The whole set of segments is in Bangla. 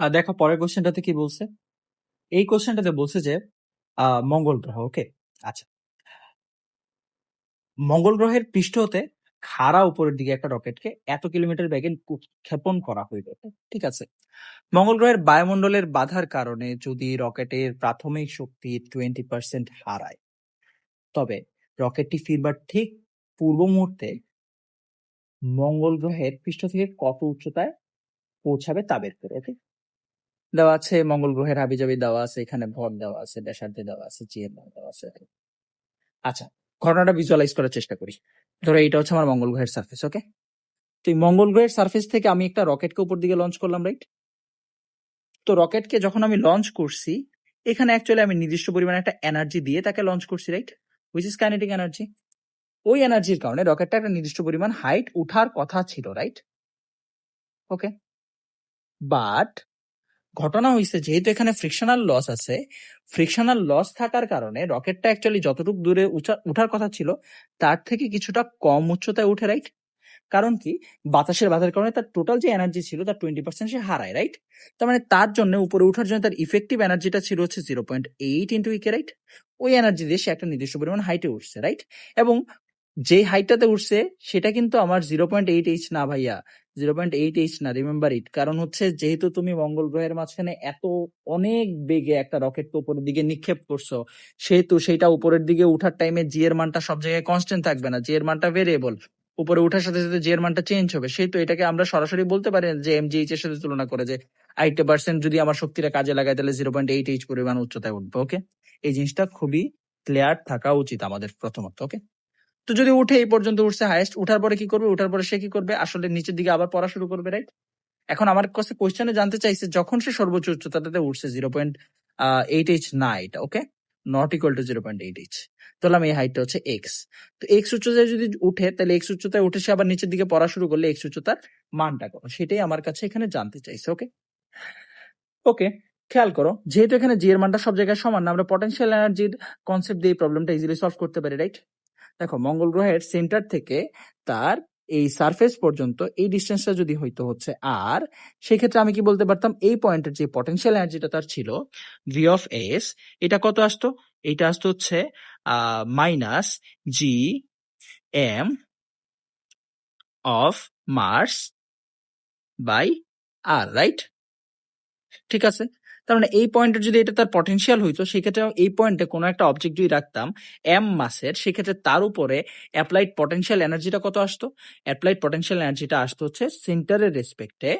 আহ, দেখো পরের কোশ্চেনটাতে কি বলছে? এই কোশ্চেনটাতে বলছে যে মঙ্গল গ্রহ ওকে আচ্ছা। মঙ্গল গ্রহের পৃষ্ঠ হতে খাড়া উপরের দিকে একটা রকেটকে এত কিলোমিটার বেগে উৎক্ষেপণ করা হইল ঠিক আছে? মঙ্গল গ্রহের বায়ুমণ্ডলের বাধার কারণে যদি রকেটের প্রাথমিক শক্তি টোয়েন্টি পার্সেন্ট হারায় তবে রকেটটি ফিরবার ঠিক পূর্ব মুহূর্তে মঙ্গল গ্রহের পৃষ্ঠ থেকে কত উচ্চতায় পৌঁছাবে তা বের করে ওকে দেওয়া আছে, মঙ্গল গ্রহের হাবিজাবি দেওয়া আছে, এখানে ভর দেওয়া আছে ব্যাসার্ধে দেওয়া আছে জিএম দেওয়া আছে। আচ্ছা ঘটনাটা ভিজুয়ালাইজ করার চেষ্টা করি। ধরো এটা হচ্ছে আমার মঙ্গল গ্রহের সার্ফেস ওকে তো এই মঙ্গল গ্রহের সার্ফেস থেকে আমি একটা রকেটকে উপর দিকে লঞ্চ করলাম রাইট তো রকেটকে যখন আমি লঞ্চ করছি, এখানে অ্যাকচুয়ালি আমি নির্দিষ্ট পরিমাণে একটা এনার্জি দিয়ে তাকে লঞ্চ করছি right which is kinetic energy ওই এনার্জির কারণে রকেটটা একটা নির্দিষ্ট পরিমাণ হাইট উঠার কথা ছিল রাইট ওকে বাট ঘটনা হয়েছে যেহেতু এখানে ফ্রিকশনাল লস আছে ফ্রিকশনাল লস থাকার কারণে রকেটটা অ্যাকচুয়ালি যতটুকু দূরে উঠা- উঠার কথা ছিল, তার থেকে কিছুটা কম উচ্চতায় উঠে রাইট কারণ কি? বাতাসের বাধার কারণে তার টোটাল যে এনার্জি ছিল, তার টোয়েন্টি পার্সেন্ট সে হারায় রাইট তার মানে তার জন্য উপরে ওঠার জন্য তার ইফেক্টিভ এনার্জিটা ছিল হচ্ছে জিরো পয়েন্ট এইট ইন্টু ইকে রাইট ওই এনার্জি দিয়ে সে একটা নির্দিষ্ট পরিমাণ হাইটে উঠছে রাইট এবং যে হাইটটাতে উঠছে, সেটা কিন্তু আমার জিরো পয়েন্ট এইট এইচ না ভাইয়া জিরো পয়েন্ট এইট এইচ না রিমেম্বার ইট কারণ হচ্ছে যেহেতু তুমি মঙ্গল গ্রহের মাঝখানে এত অনেক বেগে একটা রকেট উপরের দিকে নিক্ষেপ করছ, সেহেতু সেটা উপরের দিকে উঠার টাইমে জি এর মানটা সব জায়গায় কনস্ট্যান্ট থাকবে না জি এর মানটা ভেরিয়েবল উপরে উঠার সাথে সাথে জি এর মানটা চেঞ্জ হবে। সেহেতু এটাকে আমরা সরাসরি বলতে পারি যে এমজিএইচ এর সাথে তুলনা করে যে এইটি পার্সেন্ট যদি আমার শক্তিটা কাজে লাগাই তাহলে জিরো পয়েন্ট এইট এইচ পরিমাণ উচ্চতায় উঠবে ওকে এই জিনিসটা খুবই ক্লিয়ার থাকা উচিত আমাদের প্রথমত ওকে তো যদি উঠে এই পর্যন্ত উঠছে হাইয়েস্ট উঠার পরে কি করবে? উঠার পরে সে কি করবে? আসলে নিচের দিকে আবার পড়া শুরু করবে রাইট এখন আমার কাছে কোয়েশ্চেনে জানতে চাইছে, যখন সে সর্বোচ্চ উচ্চতাটাতে উঠছে জিরো পয়েন্ট এইট এইচ না এটা okay not equal to zero point eight H তাহলে এই হাইটটা হচ্ছে এক্স তো এক্স উচ্চতায় যদি উঠে, তাহলে এক্স উচ্চতায় উঠে সে আবার নিচের দিকে পড়া শুরু করলে এক্স উচ্চতার মানটা করো সেটাই আমার কাছে এখানে জানতে চাইছে ওকে ওকে খেয়াল করো, যেহেতু এখানে জি এর মানটা সব জায়গায় সমান না, আমরা পটেনশিয়াল এনার্জির কনসেপ্ট দিয়ে প্রবলেমটা ইজিলি সলভ করতে পারি রাইট দেখো, মঙ্গল গ্রহের সেন্টার থেকে তার এই সারফেস পর্যন্ত এই ডিস্টেন্সটা যদি হইতো হচ্ছে আর সেক্ষেত্রে আমি কি বলতে পারতাম, এই পয়েন্টের যে পটেনশিয়াল এনার্জিটা তার ছিল ভি অফ এস এটা কত আসতো? এটা আসতো হচ্ছে minus G M of Mars by R right ঠিক আছে? তার মানে এই পয়েন্টের যদি এটা তার পটেনশিয়াল হইতো, সেক্ষেত্রে এই পয়েন্টে কোনো একটা অবজেক্ট যদি রাখতাম এম মাসের, সেক্ষেত্রে তার উপরে অ্যাপ্লাইড পটেনশিয়াল এনার্জিটা কত আসতো? অ্যাপ্লাইড পটেনশিয়াল এনার্জিটা আসতো হচ্ছে সেন্টারের রেসপেক্টে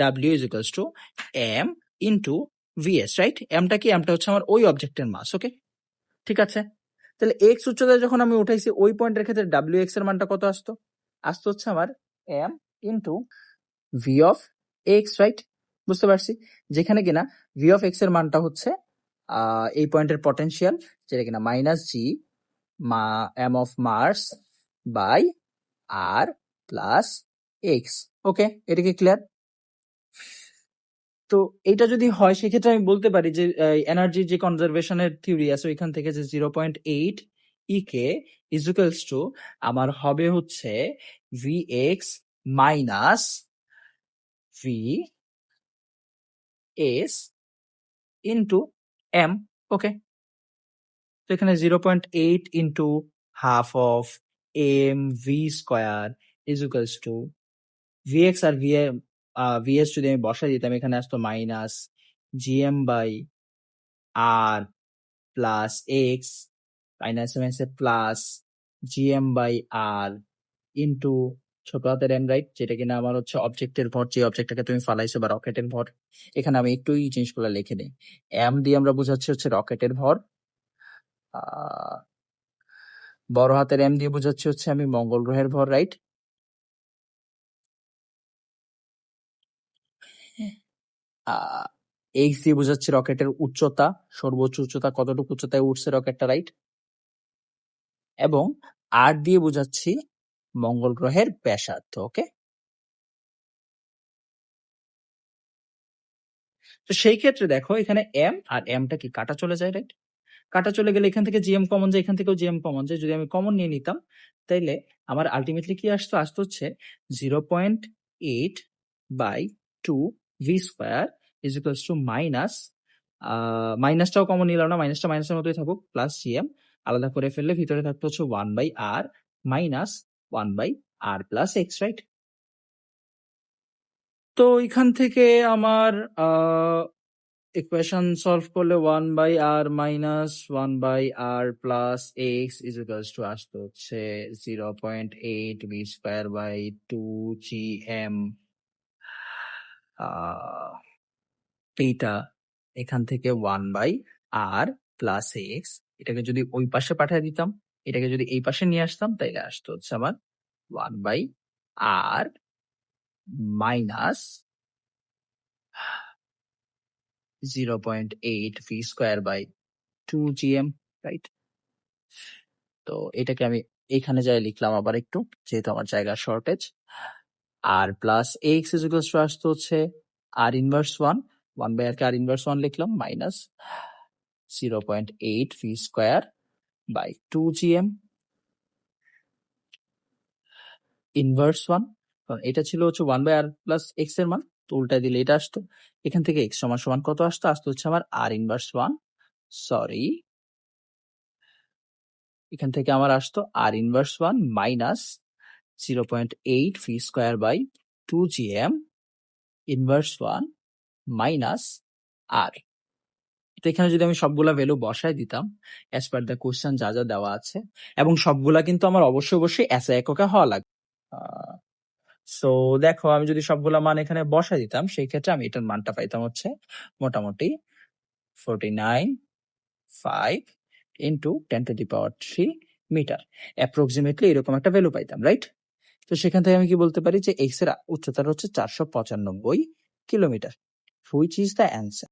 W is equals to M into VS right এমটা কি? এমটা হচ্ছে আমার ওই অবজেক্টের মাস ওকে ঠিক আছে? তাহলে এক্স উচ্চতায় যখন আমি উঠাইছি, ওই পয়েন্টের ক্ষেত্রে ডাব্লিউ এক্সের মানটা কত আসতো? আসতো হচ্ছে আমার M into V of X right বুঝতে পারছি? যেখানে কিনা ভি অফ এক্সের মানটা হচ্ছে এই পয়েন্টের পটেনশিয়াল যেটা কিনা মাইনাস জি মা M of Mars by R plus X okay এটা কি ক্লিয়ার তো এটা যদি হয়, সেক্ষেত্রে আমি বলতে পারি যে এনার্জি যে কনজারভেশনের থিওরি আছে, ওইখান থেকে যে জিরো পয়েন্ট এইট ইকে ইজুকালস টু আমার হবে হচ্ছে V X minus V S into M okay তো এখানে zero point eight into half of M V square equals to VX R V VS যদি আমি বসাই দিতাম এখানে আসতো minus GM by R plus X minus মাইনাসে plus GM by R into ছোট হাতের এম রাইট যেটা কিনা আমার হচ্ছে অবজেক্টের ভর, যে অবজেক্টটাকে তুমি ফালাইছো বা রকেটের ভর, এখানে আমি একটু এই জিনিসগুলো লিখে নিই এম দিয়ে আমরা বোঝাচ্ছি হচ্ছে রকেটের ভর। বড় হাতের এম দিয়ে বোঝাচ্ছি হচ্ছে আমি মঙ্গল গ্রহের ভর রাইট এক্স দিয়ে বোঝাচ্ছি রকেটের উচ্চতা, সর্বোচ্চ উচ্চতা, কতটুকু উচ্চতায় উঠছে রকেটটা রাইট এবং আর দিয়ে বোঝাচ্ছি মঙ্গল গ্রহের ব্যাসার্ধ ওকে তো সেই ক্ষেত্রে দেখো, এখানে এম আর এমটা কি কাটা চলে যায় রাইট কাটা চলে গেলে এখান থেকে জিএম কমন যায়, এখান থেকেও জিএম কমন যায়। যদি আমি কমন নিয়ে নিতাম, তাইলে আমার আলটিমেটলি কি আসতো? আসতো হচ্ছে zero point eight by two V square is equals to minus মাইনাসটাও common নিলাম না মাইনাসটা মাইনাসের মতোই থাকুক প্লাস জিএম আলাদা করে ফেললে ভিতরে থাকতে হচ্ছে one by R minus one by R plus X right তো এখান থেকে আমার ইকুয়েশন সলভ করলে one by R minus one by R plus X is equals to আসতে হচ্ছে zero point eight B square by two G M এইটা এখান থেকে one by R plus X এটাকে যদি ওই পাশে পাঠিয়ে দিতাম এটাকে যদি এই পাশে নিয়ে আসতাম, তাইলে আসতো হচ্ছে আমার one by R minus zero point eight V square by two GM right তো এটাকে আমি এখানে যাই লিখলাম আবার একটু, যেহেতু আমার জায়গা shortage R plus X is equals to আসতে হচ্ছে R inverse one one by R K R inverse one লিখলাম minus zero point eight V square by two GM inverse one এটা ছিল হচ্ছে ওয়ান বাই আর প্লাস এক্সের মান, তো উল্টায় দিলে এটা আসতো। এখান থেকে এক্স সমান সমান কত আসতো? আসতো হচ্ছে আমার আর ইনভার্স ওয়ান সরি এখান থেকে আমার আসতো R inverse one minus zero point eight V square by two G M inverse one minus R তো এখানে যদি আমি সবগুলা ভ্যালু বসায় দিতাম অ্যাজ পার দ্য কোশ্চেন যা যা দেওয়া আছে, এবং সবগুলা কিন্তু আমার অবশ্যই অবশ্যই এসে এককে হওয়া লাগবে। সো দেখো, আমি যদি সবগুলা মান এখানে বসায় দিতাম সেই ক্ষেত্রে আমি এটার মানটা পাইতাম হচ্ছে মোটামুটি forty nine five into ten to the power three metre approximately এরকম একটা ভ্যালু পাইতাম রাইট তো সেখান থেকে আমি কি বলতে পারি যে এক্সের উচ্চতার হচ্ছে চারশো পঁচানব্বই kilometre which is the answer